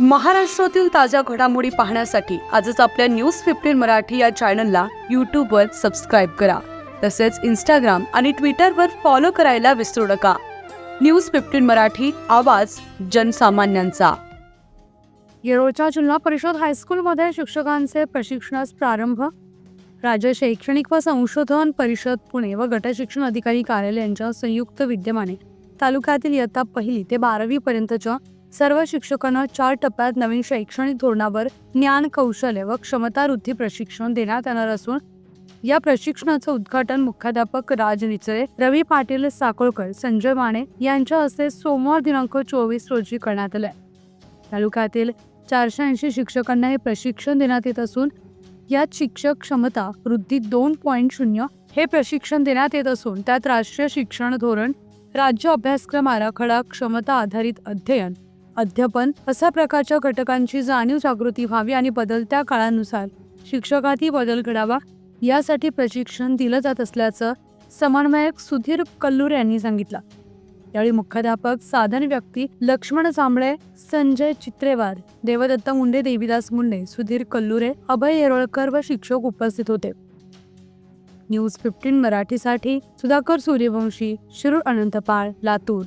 महाराष्ट्रातील ताज्या घडामोडी पाहण्यासाठी आजच आपल्या न्यूज फिफ्टीन मराठी या चॅनलला यूट्यूबवर सबस्क्राईब करा. तसेच इंस्टाग्राम आणि ट्विटरवर फॉलो करायला विसरू नका. न्यूज फिफ्टीन मराठी आवाज जनसामान्यांचा. येरोळच्या जिल्हा परिषद हायस्कूलमध्ये शिक्षकांचे प्रशिक्षणास प्रारंभ राज्य शैक्षणिक व संशोधन परिषद पुणे व गट शिक्षण अधिकारी कार्यालय यांच्या संयुक्त विद्यमाने तालुक्यातील इयत्ता पहिली ते बारावी पर्यंतच्या सर्व शिक्षकांना चार टप्प्यात नवीन शैक्षणिक धोरणावर ज्ञान कौशल्य व क्षमतावृद्धी प्रशिक्षण देण्यात येणार असून या प्रशिक्षणाचं उद्घाटन मुख्याध्यापक राज निचरे रवी पाटील साकोळकर संजय माने यांच्या हस्ते सोमवार दिनांक चोवीस रोजी करण्यात आलंय. तालुक्यातील चारशे ऐंशी शिक्षकांना हे प्रशिक्षण देण्यात येत असून यात शिक्षक क्षमता वृद्धी दोन पॉईंट शून्य हे प्रशिक्षण देण्यात येत असून त्यात राष्ट्रीय शिक्षण धोरण राज्य अभ्यासक्रम आराखडा क्षमता आधारित अध्ययन अध्यापन अशा प्रकारच्या घटकांची जाणीव जागृती व्हावी आणि बदलत्या काळानुसार शिक्षकातही बदल घडावा यासाठी प्रशिक्षण दिलं जात असल्याचं समन्वयक सुधीर कल्लूर यांनी सांगितलं. यावेळी मुख्याध्यापक साधन व्यक्ती लक्ष्मण जांभळे संजय चित्रेवार देवदत्त मुंडे देवीदास मुंडे सुधीर कल्लुरे अभय येरोळकर व शिक्षक उपस्थित होते. न्यूज फिफ्टीन मराठीसाठी सुधाकर सूर्यवंशी शिरूर अनंतपाळ लातूर.